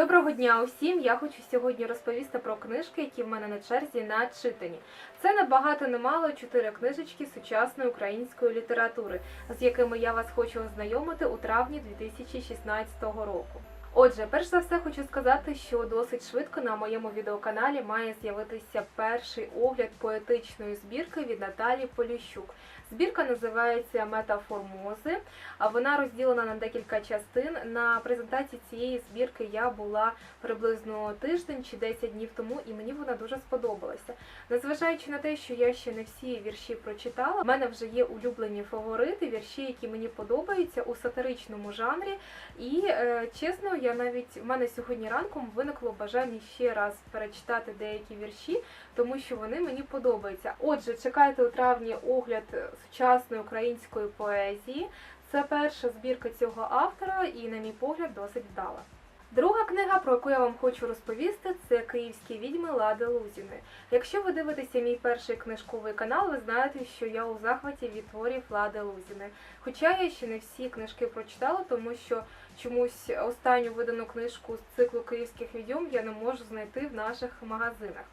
Доброго дня усім! Я хочу сьогодні розповісти про книжки, які в мене на черзі на читані. Це набагато немало чотири книжечки сучасної української літератури, з якими я вас хочу ознайомити у травні 2016 року. Отже, перш за все хочу сказати, що досить швидко на моєму відеоканалі має з'явитися перший огляд поетичної збірки від Наталії Поліщук. Збірка називається Метаформози, вона розділена на декілька частин. На презентації цієї збірки я була приблизно тиждень чи 10 днів тому, і мені вона дуже сподобалася. Незважаючи на те, що я ще не всі вірші прочитала, в мене вже є улюблені фаворити, вірші, які мені подобаються у сатиричному жанрі. І е, чесно, я навіть в мене сьогодні ранком виникло бажання ще раз перечитати деякі вірші, тому що вони мені подобаються. Отже, чекайте у травні огляд сучасної української поезії. Це перша збірка цього автора, і, на мій погляд, досить вдала. Друга книга, про яку я вам хочу розповісти, це Київські відьми Лади Лузіни. Якщо ви дивитеся мій перший книжковий канал, ви знаєте, що я у захваті від творів Лади Лузіни. Хоча я ще не всі книжки прочитала, тому що чомусь останню видану книжку з циклу київських відьом я не можу знайти в наших магазинах.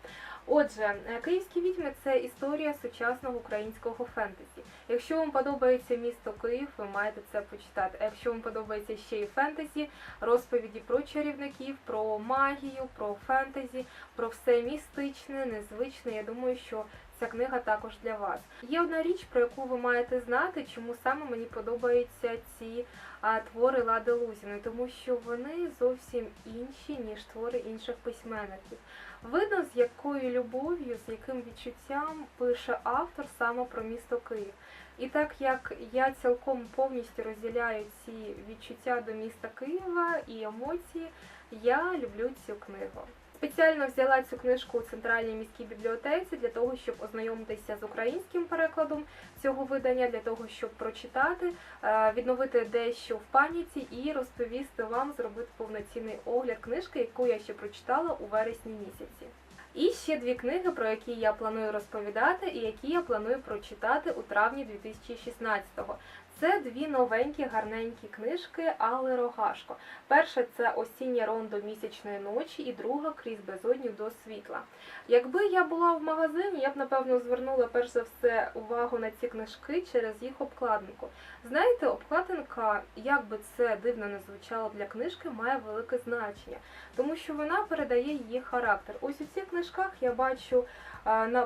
Отже, е, Київські відьми це історія сучасного українського фентезі. Якщо вам подобається місто Київ, ви маєте це почитати. А якщо вам подобається ще й фентезі, розповіді про чарівників, про магію, про фентезі, про все містичне, незвичне, я думаю, що ця книга також для вас. Є одна річ, про яку ви маєте знати, чому саме мені подобаються ці а, твори Лади Лузіної, тому що вони зовсім інші, ніж твори інших письменників. Видно, з якою любов'ю, з яким відчуттям пише автор саме про місто Київ. І так як я цілком повністю розділяю ці відчуття до міста Києва і емоції, я люблю цю книгу. Спеціально взяла цю книжку у центральній міській бібліотеці для того, щоб ознайомитися з українським перекладом цього видання, для того, щоб прочитати, е, відновити дещо в пам'яті і розповісти вам, зробити повноцінний огляд книжки, яку я ще прочитала у вересні місяці. І ще дві книги, про які я планую розповідати, і які я планую прочитати у травні 2016-го. Це дві новенькі гарненькі книжки Алли Рогашко. Перша це осіннє рондо місячної ночі, і друга крізь безодню до світла. Якби я була в магазині, я б напевно звернула перш за все увагу на ці книжки через їх обкладинку. Знаєте, обкладинка, як би це дивно не звучало для книжки, має велике значення, тому що вона передає її характер. Ось у цих книжках я бачу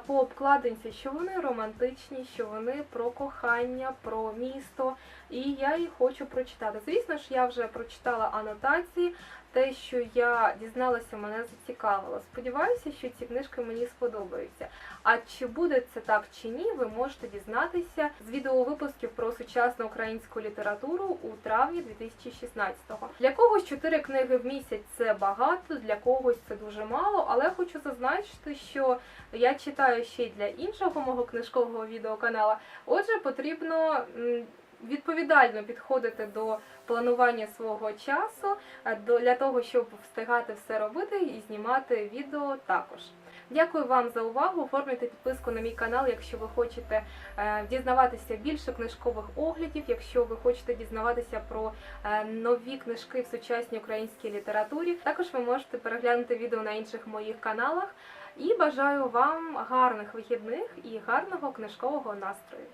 по обкладинці, що вони романтичні, що вони про кохання, про місто, і я їх хочу прочитати. Звісно ж, я вже прочитала анотації. Те, що я дізналася, мене зацікавило. Сподіваюся, що ці книжки мені сподобаються. А чи буде це так чи ні, ви можете дізнатися з відеовипусків про сучасну українську літературу у травні 2016-го. Для когось чотири книги в місяць це багато, для когось це дуже мало, але хочу зазначити, що я читаю ще й для іншого мого книжкового відеоканала. Отже, потрібно відповідально підходити до планування свого часу е, для того, щоб встигати все робити і знімати відео також. Дякую вам за увагу. Оформлюйте підписку на мій канал, якщо ви хочете е, дізнаватися більше книжкових оглядів, якщо ви хочете дізнаватися про е, нові книжки в сучасній українській літературі. Також ви можете переглянути відео на інших моїх каналах. І бажаю вам гарних вихідних і гарного книжкового настрою.